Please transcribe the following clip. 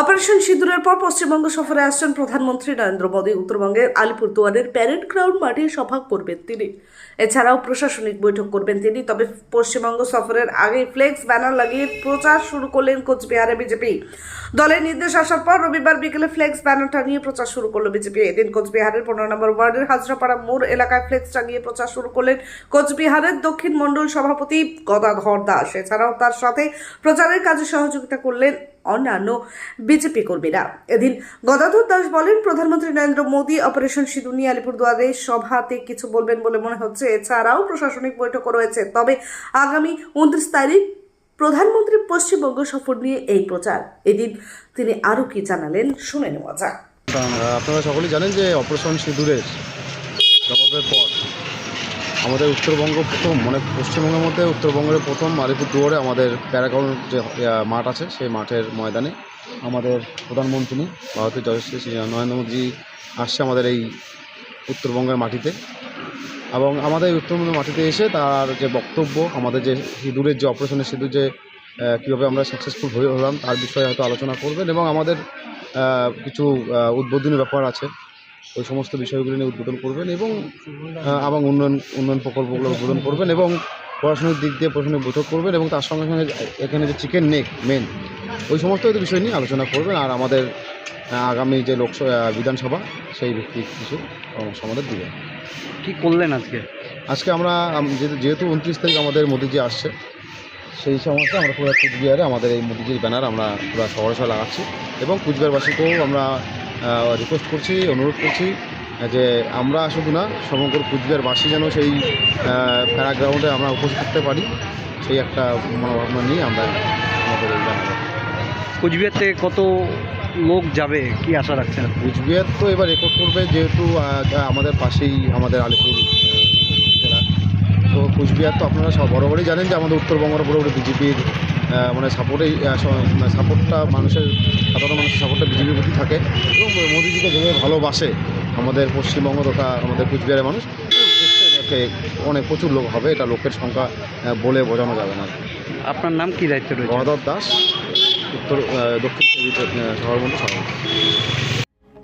Operation সিঁদুরের পর পশ্চিমবঙ্গ সফরে আসছেন প্রধানমন্ত্রী নরেন্দ্র মোদী। উত্তরবঙ্গের আলিপুরদুয়ারের প্যারেড গ্রাউন্ড মাঠে সভা করবেন তিনি। এছাড়াও প্রশাসনিক বৈঠক করবেন তিনি। তবে পশ্চিমবঙ্গ সফরের আগে ফ্লেক্স ব্যানার লাগিয়ে প্রচার শুরু করলেন কোচবিহারে বিজেপি। দলের নির্দেশ আসার পর রবিবার বিকেলে ফ্লেক্স ব্যানার টাঙিয়ে প্রচার শুরু করল বিজেপি। এদিন কোচবিহারের পনেরো নম্বর ওয়ার্ডের হাজরাপাড়া মোড় এলাকায় ফ্লেক্স টাঙিয়ে প্রচার শুরু করলেন কোচবিহারের দক্ষিণ মণ্ডল সভাপতি গদাধর দাস। এছাড়াও তার সাথে প্রচারের কাজে সহযোগিতা করলেন অন্যান্য বিজেপি কর্মীরা। এদিন গদাধর দাস বলেন, প্রধানমন্ত্রী নরেন্দ্র মোদী অপারেশন সিঁদুর নিয়ে আলিপুরদুয়ারে সভাতে কিছু বলবেন বলে মনে হচ্ছে। এছাড়াও প্রশাসনিক বৈঠকও রয়েছে। তবে আগামী উনত্রিশ তারিখ প্রধানমন্ত্রী পশ্চিমবঙ্গ সফর নিয়ে এই প্রচার। এদিন তিনি আরও কি জানালেন, শুনে নেওয়া যাক। আপনারা সকলেই জানেন যে অপারেশন সিঁদুরের জবাবের পর আমাদের উত্তরবঙ্গ প্রথম মানে পশ্চিমবঙ্গের মধ্যে উত্তরবঙ্গের প্রথম আলিপুরদুয়ারে আমাদের প্যারাগ্রাউন্ড যে মাঠ আছে, সেই মাঠের ময়দানে আমাদের প্রধানমন্ত্রী ভারতের যশস্বী শ্রী নরেন্দ্র মোদী আসছে আমাদের এই উত্তরবঙ্গের মাটিতে। এবং আমাদের উত্তরবঙ্গের মাটিতে এসে তার যে বক্তব্য, আমাদের যে সিঁদুরের যে অপারেশনের সিঁদুর যে কীভাবে আমরা সাকসেসফুল হয়ে হলাম, তার বিষয়ে হয়তো আলোচনা করবেন এবং আমাদের কিছু উদ্বোধনী ব্যাপার আছে। ওই সমস্ত বিষয়গুলি নিয়ে উদ্বোধন করবেন এবং এবং উন্নয়ন উন্নয়ন প্রকল্পগুলো উদ্বোধন করবেন এবং পড়াশোনার দিক দিয়ে পড়াশোনার বৈঠক করবেন এবং তার সঙ্গে সঙ্গে এখানে যে চিকেন নেক মেন ওই সমস্ত বিষয় নিয়ে আলোচনা করবেন আর আমাদের আগামী যে লোকসভা বিধানসভা সেই ভিত্তিক কিছু পরামর্শ আমাদের দিবেন। কি করলেন আজকে? আজকে আমরা যেহেতু- যেহেতু উনত্রিশ তারিখ আমাদের মোদিজি আসছে সেই সময়তে আমরা পুরো কুচবিহারে আমাদের এই মোদিজির ব্যানার আমরা পুরো শহরে শহরে লাগাচ্ছি এবং কুচবিহারবাসীকেও আমরা রিকোয়েস্ট করছি অনুরোধ করছি যে আমরা শুধু না সমগ্র কুচবিহারবাসী যেন সেই প্যারাগ্রাউন্ডে আমরা উপস্থিত থাকতে পারি। সেই একটা মনোভাবনা নিয়ে আমরা আমাদের কুচবিহার থেকে কত লোক যাবে? কি আশা রাখছেন কুচবিহার তো এবার রেকর্ড করবে যেহেতু আমাদের পাশেই আমাদের আলিপুর জেলা। তো কুচবিহার তো আপনারা সব বরাবরই জানেন যে আমাদের উত্তরবঙ্গের পুরোপুরি বিজেপির মানে সাপোর্টেই সাপোর্টটা মানুষের সাধারণ মানুষের সাপোর্টটা বিজেপির প্রতি থাকে। এবং মোদিজিকে যেভাবে ভালোবাসে আমাদের পশ্চিমবঙ্গ তথা আমাদের কুচবিহারের মানুষ অনেক প্রচুর লোক হবে এটা লোকের সংখ্যা বলে বোঝানো যাবে না। আপনার নাম কি দায়িত্ব রয়েছে? গণধর দাস উত্তর দক্ষিণ চব্বিশ সভাপতি